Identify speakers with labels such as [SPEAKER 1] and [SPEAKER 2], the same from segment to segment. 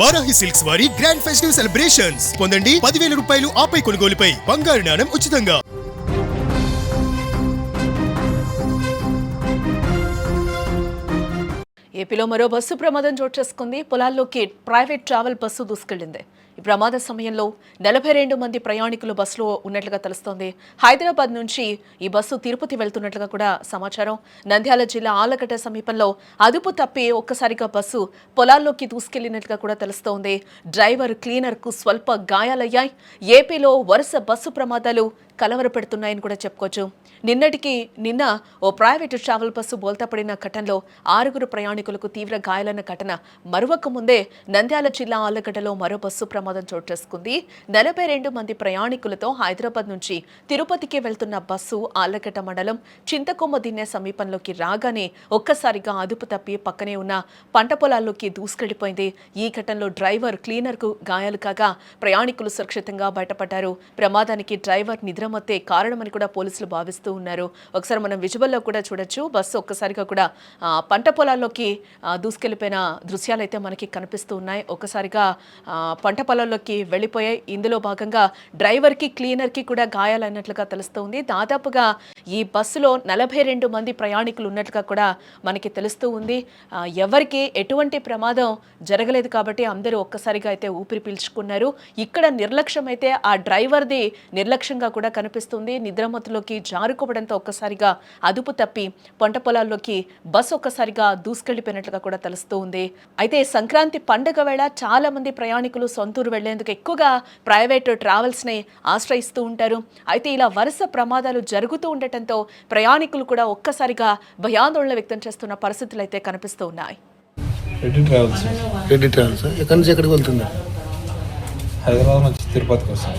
[SPEAKER 1] Varahi silks వారి grand festive celebrations పొందండి పదివేల రూపాయలు ఆపై కొనుగోలుపై. బంగారు నాణం ఉచితంగా.
[SPEAKER 2] ఏపీలో మరో బస్సు ప్రమాదం చోటు చేసుకుంది. పొలాల్లోకి ప్రైవేట్ ట్రావెల్ బస్సు దూసుకెళ్ళింది ఈ ప్రమాద సమయంలో నలభై రెండు మంది ప్రయాణికులు బస్సులో ఉన్నట్లుగా తెలుస్తోంది. హైదరాబాద్ నుంచి ఈ బస్సు తిరుపతి వెళ్తున్నట్లుగా కూడా సమాచారం. నంద్యాల జిల్లా ఆలగడ్డ సమీపంలో అదుపు తప్పి ఒక్కసారిగా బస్సు పొలాల్లోకి దూసుకెళ్ళినట్లుగా కూడా తెలుస్తోంది. డ్రైవర్ క్లీనర్కు స్వల్ప గాయాలయ్యాయి. ఏపీలో వరుస బస్సు ప్రమాదాలు కలవరపెడుతున్నాయని కూడా చెప్పుకోవచ్చు. నిన్నటికి నిన్న ఓ ప్రైవేటు ట్రావెల్ బస్సు బోల్తాపడిన ఘటనలో ఆరుగురు ప్రయాణికులకు తీవ్ర గాయాలైన ఘటన మరొక ముందే నంద్యాల జిల్లా ఆలగడ్డలో మరో బస్సు ప్రమాదం చోటు చేసుకుంది. నలభై రెండు మంది ప్రయాణికులతో హైదరాబాద్ నుంచి తిరుపతికి వెళ్తున్న బస్సు ఆలగడ్డ మండలం చింతకొమ్మ దిన్నె సమీపంలోకి రాగానే ఒక్కసారిగా అదుపు తప్పి పక్కనే ఉన్న పంట పొలాల్లోకి దూసుకెళ్ళిపోయింది. ఈ ఘటనలో డ్రైవర్ క్లీనర్కు గాయాలు కాగా ప్రయాణికులు సురక్షితంగా బయటపడ్డారు. ప్రమాదానికి డ్రైవర్ నిద్ర నిద్రమత్తే కారణమని కూడా పోలీసులు భావిస్తూ ఉన్నారు. ఒకసారి మనం విజువల్లో కూడా చూడొచ్చు. బస్సు ఒక్కసారిగా కూడా పంట పొలాల్లోకి దూసుకెళ్ళిపోయిన దూసుకెళ్ళిపోయిన దృశ్యాలు అయితే మనకి కనిపిస్తూ ఉన్నాయి. ఒక్కసారిగా పంట పొలాల్లోకి వెళ్ళిపోయాయి. ఇందులో భాగంగా డ్రైవర్కి క్లీనర్కి కూడా గాయాలైనట్లుగా తెలుస్తుంది దాదాపుగా ఈ బస్సులో నలభై రెండు మంది ప్రయాణికులు ఉన్నట్లుగా కూడా మనకి తెలుస్తూ ఉంది. ఎవరికి ఎటువంటి ప్రమాదం జరగలేదు కాబట్టి అందరూ ఒక్కసారిగా అయితే ఊపిరి పీల్చుకున్నారు. ఇక్కడ నిర్లక్ష్యం అయితే ఆ డ్రైవర్ది నిర్లక్ష్యంగా కూడా కనిపిస్తుంది. నిద్రమత్తులోకి జారుకోవడంతో ఒక్కసారిగా అదుపు తప్పి పంట పొలాల్లోకి బస్సు ఒక్కసారిగా దూసుకెళ్ళిపోయినట్లుగా కూడా తెలుస్తూ ఉంది. అయితే సంక్రాంతి పండుగ వేళ చాలా మంది ప్రయాణికులు సొంతూరు వెళ్ళేందుకు ఎక్కువగా ప్రైవేట్ ట్రావెల్స్ని ఆశ్రయిస్తూ ఉంటారు. అయితే ఇలా వరుస ప్రమాదాలు జరుగుతూ ఉండటంతో ప్రయాణికులు కూడా ఒక్కసారిగా భయాందోళన వ్యక్తం చేస్తున్న పరిస్థితులు అయితే కనిపిస్తూ ఉన్నాయి.
[SPEAKER 3] రెడ్డి ట్రావెల్స్?
[SPEAKER 4] రెడ్డి ట్రావెల్స్? ఎక్కడి నుంచి ఎక్కడికి వెళ్తుంది
[SPEAKER 3] హైదరాబాద్ నుంచి తిరుపతికి వస్తాం.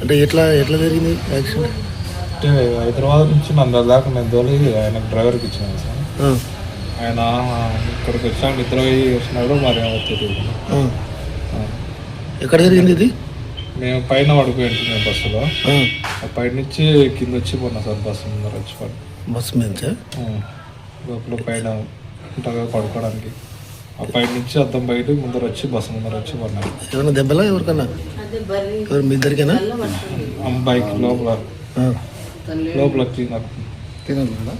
[SPEAKER 4] అంటే ఎట్లా ఎట్లా జరిగింది యాక్సిడెంట్?
[SPEAKER 3] అంటే హైదరాబాద్ నుంచి నంద్యాల దాకా నేను తోలి ఆయనకు డ్రైవర్కి ఇచ్చాను సార్. ఆయన ఇక్కడికి వచ్చాక నిద్ర వచ్చినాడు మరి తెలియదు.
[SPEAKER 4] ఎక్కడ జరిగింది ఇది?
[SPEAKER 3] మేము పైన పడిపోయి ఉంటున్నాం బస్సులో. పైన నుంచి కింద వచ్చి పోయినా సార్ బస్సు ముందర వచ్చి పడి.
[SPEAKER 4] బస్సు మీద?
[SPEAKER 3] లోపల పైన కదా పడుకోవడానికి. ఆ పైన నుంచి అద్దం బయట ముందర వచ్చి బస్సు ముందర వచ్చి పడినాడు
[SPEAKER 4] ఎవరైనా దెబ్బలా ఎవరికన్నా? ఎవరు మీ ఇద్దరికేనా?
[SPEAKER 3] బైక్ లోపల. లోపల
[SPEAKER 4] తినదు కదా?